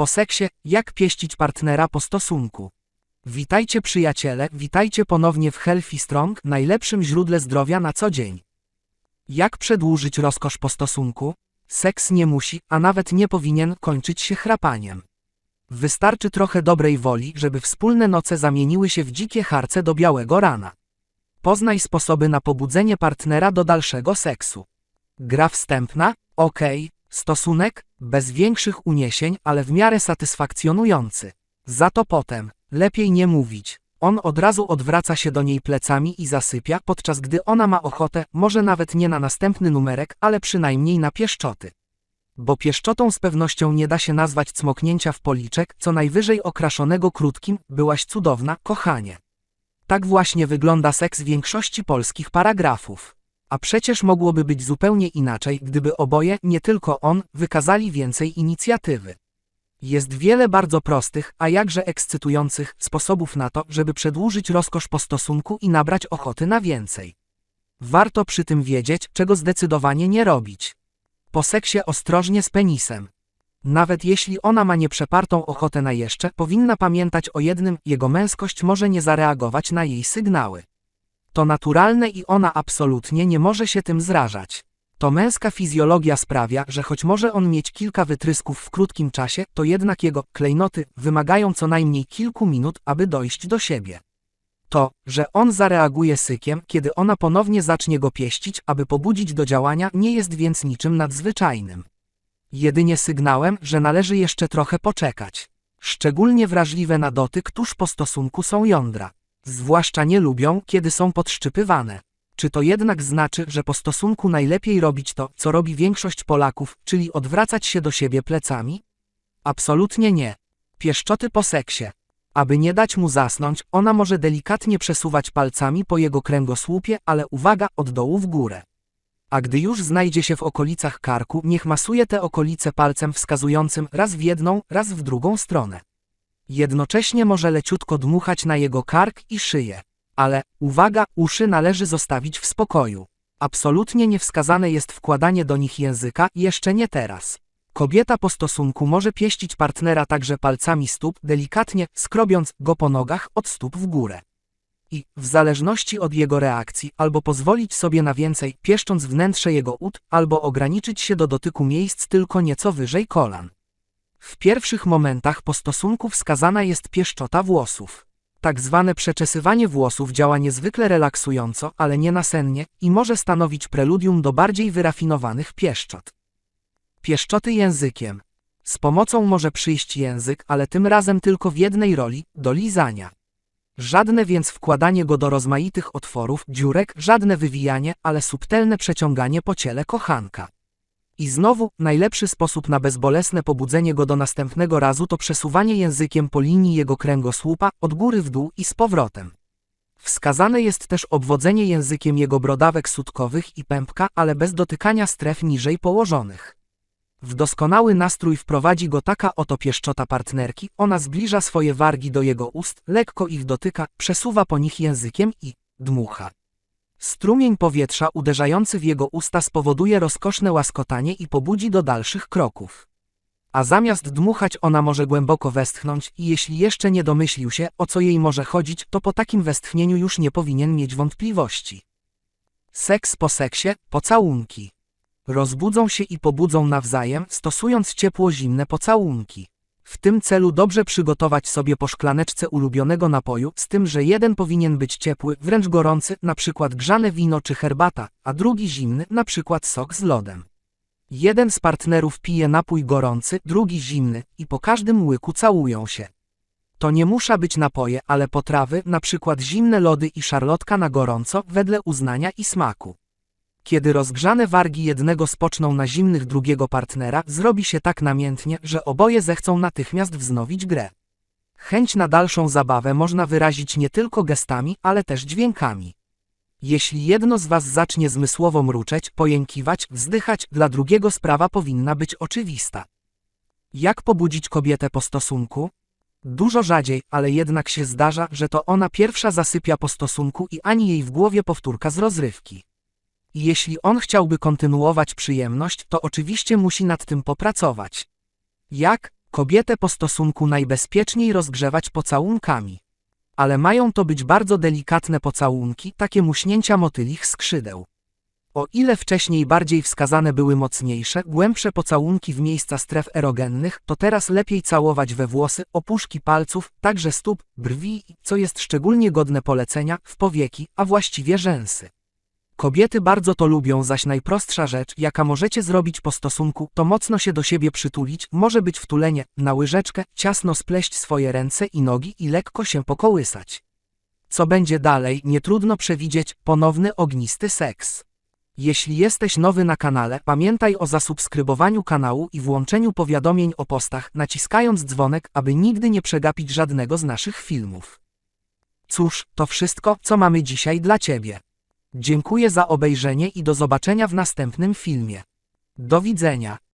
Po seksie, jak pieścić partnera po stosunku. Witajcie przyjaciele, witajcie ponownie w Healthy Strong, najlepszym źródle zdrowia na co dzień. Jak przedłużyć rozkosz po stosunku? Seks nie musi, a nawet nie powinien kończyć się chrapaniem. Wystarczy trochę dobrej woli, żeby wspólne noce zamieniły się w dzikie harce do białego rana. Poznaj sposoby na pobudzenie partnera do dalszego seksu. Gra wstępna? Okej. Stosunek? Bez większych uniesień, ale w miarę satysfakcjonujący. Za to potem, lepiej nie mówić. On od razu odwraca się do niej plecami i zasypia, podczas gdy ona ma ochotę, może nawet nie na następny numerek, ale przynajmniej na pieszczoty. Bo pieszczotą z pewnością nie da się nazwać cmoknięcia w policzek, co najwyżej okraszonego krótkim, byłaś cudowna, kochanie. Tak właśnie wygląda seks większości polskich paragrafów. A przecież mogłoby być zupełnie inaczej, gdyby oboje, nie tylko on, wykazali więcej inicjatywy. Jest wiele bardzo prostych, a jakże ekscytujących sposobów na to, żeby przedłużyć rozkosz po stosunku i nabrać ochoty na więcej. Warto przy tym wiedzieć, czego zdecydowanie nie robić. Po seksie ostrożnie z penisem. Nawet jeśli ona ma nieprzepartą ochotę na jeszcze, powinna pamiętać o jednym, jego męskość może nie zareagować na jej sygnały. To naturalne i ona absolutnie nie może się tym zrażać. To męska fizjologia sprawia, że choć może on mieć kilka wytrysków w krótkim czasie, to jednak jego klejnoty wymagają co najmniej kilku minut, aby dojść do siebie. To, że on zareaguje sykiem, kiedy ona ponownie zacznie go pieścić, aby pobudzić do działania, nie jest więc niczym nadzwyczajnym. Jedynie sygnałem, że należy jeszcze trochę poczekać. Szczególnie wrażliwe na dotyk tuż po stosunku są jądra. Zwłaszcza nie lubią, kiedy są podszczypywane. Czy to jednak znaczy, że po stosunku najlepiej robić to, co robi większość Polaków, czyli odwracać się do siebie plecami? Absolutnie nie. Pieszczoty po seksie. Aby nie dać mu zasnąć, ona może delikatnie przesuwać palcami po jego kręgosłupie, ale uwaga, od dołu w górę. A gdy już znajdzie się w okolicach karku, niech masuje te okolice palcem wskazującym raz w jedną, raz w drugą stronę. Jednocześnie może leciutko dmuchać na jego kark i szyję. Ale, uwaga, uszy należy zostawić w spokoju. Absolutnie niewskazane jest wkładanie do nich języka, jeszcze nie teraz. Kobieta po stosunku może pieścić partnera także palcami stóp, delikatnie skrobiąc go po nogach od stóp w górę. I, w zależności od jego reakcji, albo pozwolić sobie na więcej, pieszcząc wnętrze jego ud, albo ograniczyć się do dotyku miejsc tylko nieco wyżej kolan. W pierwszych momentach po stosunku wskazana jest pieszczota włosów. Tak zwane przeczesywanie włosów działa niezwykle relaksująco, ale nie nasennie i może stanowić preludium do bardziej wyrafinowanych pieszczot. Pieszczoty językiem. Z pomocą może przyjść język, ale tym razem tylko w jednej roli do lizania. Żadne więc wkładanie go do rozmaitych otworów, dziurek, żadne wywijanie, ale subtelne przeciąganie po ciele kochanka. I znowu, najlepszy sposób na bezbolesne pobudzenie go do następnego razu to przesuwanie językiem po linii jego kręgosłupa, od góry w dół i z powrotem. Wskazane jest też obwodzenie językiem jego brodawek sutkowych i pępka, ale bez dotykania stref niżej położonych. W doskonały nastrój wprowadzi go taka oto pieszczota partnerki, ona zbliża swoje wargi do jego ust, lekko ich dotyka, przesuwa po nich językiem i dmucha. Strumień powietrza uderzający w jego usta spowoduje rozkoszne łaskotanie i pobudzi do dalszych kroków. A zamiast dmuchać ona może głęboko westchnąć i jeśli jeszcze nie domyślił się, o co jej może chodzić, to po takim westchnieniu już nie powinien mieć wątpliwości. Seks po seksie, pocałunki. Rozbudzą się i pobudzą nawzajem, stosując ciepło-zimne pocałunki. W tym celu dobrze przygotować sobie po szklaneczce ulubionego napoju, z tym, że jeden powinien być ciepły, wręcz gorący, przykład grzane wino czy herbata, a drugi zimny, przykład sok z lodem. Jeden z partnerów pije napój gorący, drugi zimny i po każdym łyku całują się. To nie muszą być napoje, ale potrawy, przykład zimne lody i szarlotka na gorąco, wedle uznania i smaku. Kiedy rozgrzane wargi jednego spoczną na zimnych drugiego partnera, zrobi się tak namiętnie, że oboje zechcą natychmiast wznowić grę. Chęć na dalszą zabawę można wyrazić nie tylko gestami, ale też dźwiękami. Jeśli jedno z was zacznie zmysłowo mruczeć, pojękiwać, wzdychać, dla drugiego sprawa powinna być oczywista. Jak pobudzić kobietę po stosunku? Dużo rzadziej, ale jednak się zdarza, że to ona pierwsza zasypia po stosunku i ani jej w głowie powtórka z rozrywki. I jeśli on chciałby kontynuować przyjemność, to oczywiście musi nad tym popracować. Jak? Kobietę po stosunku najbezpieczniej rozgrzewać pocałunkami. Ale mają to być bardzo delikatne pocałunki, takie muśnięcia motylich skrzydeł. O ile wcześniej bardziej wskazane były mocniejsze, głębsze pocałunki w miejsca stref erogennych, to teraz lepiej całować we włosy, opuszki palców, także stóp, brwi, co jest szczególnie godne polecenia, w powieki, a właściwie rzęsy. Kobiety bardzo to lubią, zaś najprostsza rzecz, jaka możecie zrobić po stosunku, to mocno się do siebie przytulić, może być wtulenie, na łyżeczkę, ciasno spleść swoje ręce i nogi i lekko się pokołysać. Co będzie dalej, nie trudno przewidzieć, ponowny ognisty seks. Jeśli jesteś nowy na kanale, pamiętaj o zasubskrybowaniu kanału i włączeniu powiadomień o postach, naciskając dzwonek, aby nigdy nie przegapić żadnego z naszych filmów. Cóż, to wszystko, co mamy dzisiaj dla Ciebie. Dziękuję za obejrzenie i do zobaczenia w następnym filmie. Do widzenia.